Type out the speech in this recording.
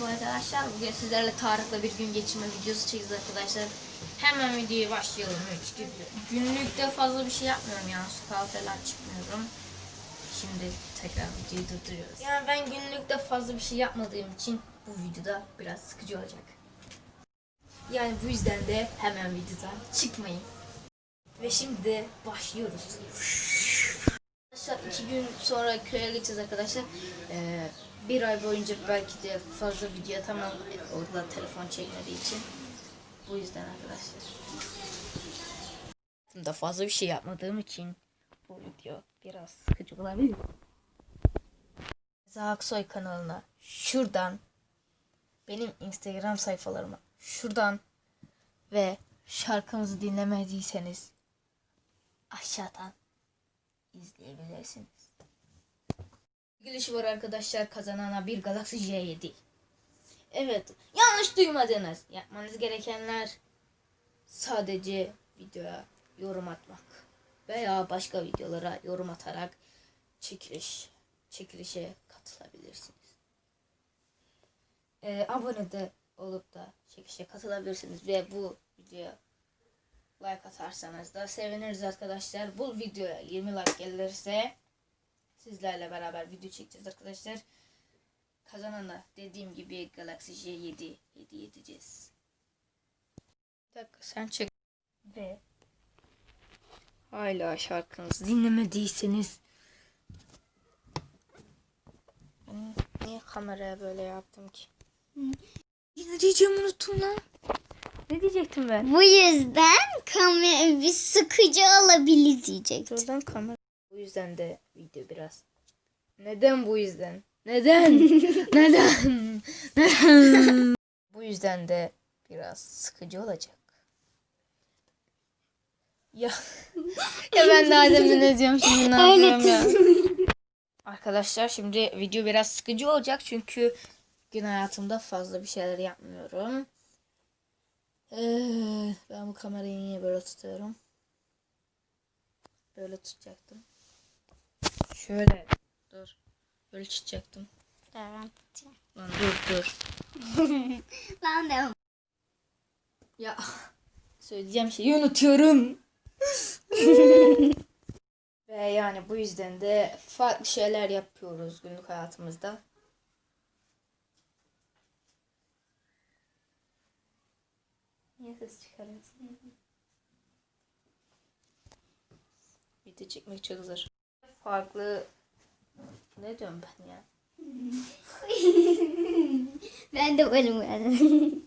Merhaba arkadaşlar. Bugün sizlerle Tarık'la bir gün geçirme videosu çekeceğiz arkadaşlar. Hemen videoya başlayalım. Günlükte fazla bir şey yapmıyorum yani sokağa falan çıkmıyorum. Şimdi tekrar videoyu durduruyoruz. Yani ben günlükte fazla bir şey yapmadığım için bu videoda biraz sıkıcı olacak. Yani bu yüzden de hemen videodan çıkmayın. Ve şimdi de başlıyoruz. Arkadaşlar iki gün sonra köye gideceğiz arkadaşlar. Ee, bir ay boyunca belki de fazla video atamam orada telefon çekmediği için. Bu yüzden arkadaşlar. Da fazla bir şey yapmadığım için bu video biraz sıkıcı olabilir. Reza Aksoy kanalına şuradan benim Instagram sayfalarıma şuradan ve şarkımızı dinlemediyseniz aşağıdan izleyebilirsiniz. Gülüşü var arkadaşlar kazanana bir Galaxy J7. Evet yanlış duymadınız. Yapmanız gerekenler sadece videoya yorum atmak veya başka videolara yorum atarak çekiliş çekilişe katılabilirsiniz. Ee, abone de olup da çekilişe katılabilirsiniz ve bu videoya like atarsanız da seviniriz arkadaşlar. Bu videoya 20 like gelirse sizlerle beraber video çekeceğiz arkadaşlar. Kazanana dediğim gibi Galaxy J7 hediye edeceğiz. Bir dakika sen çek. Ve hala şarkınızı dinlemediyseniz Niye kameraya böyle yaptım ki? Ne diyeceğimi unuttum lan. Ne diyecektim ben? Bu yüzden kamera bir sıkıcı olabilir diyecek. Buradan kamera. Bu yüzden de video biraz. Neden bu yüzden? Neden? Neden? Neden? bu yüzden de biraz sıkıcı olacak. Ya ya ben daha demin ne diyorum şimdi ne yapıyorum ya. Arkadaşlar şimdi video biraz sıkıcı olacak çünkü gün hayatımda fazla bir şeyler yapmıyorum. Ee, ben bu kamerayı niye böyle tutuyorum? Böyle tutacaktım. Şöyle. Dur. Tutacaktım. Evet. Lan dur dur. Ben de Ya söyleyeceğim şeyi unutuyorum. Ve yani bu yüzden de farklı şeyler yapıyoruz günlük hayatımızda. Niye ses çıkarıyorsun? Video çekmek çok zor. Farklı ne diyorum ben ya? ben de varım yani.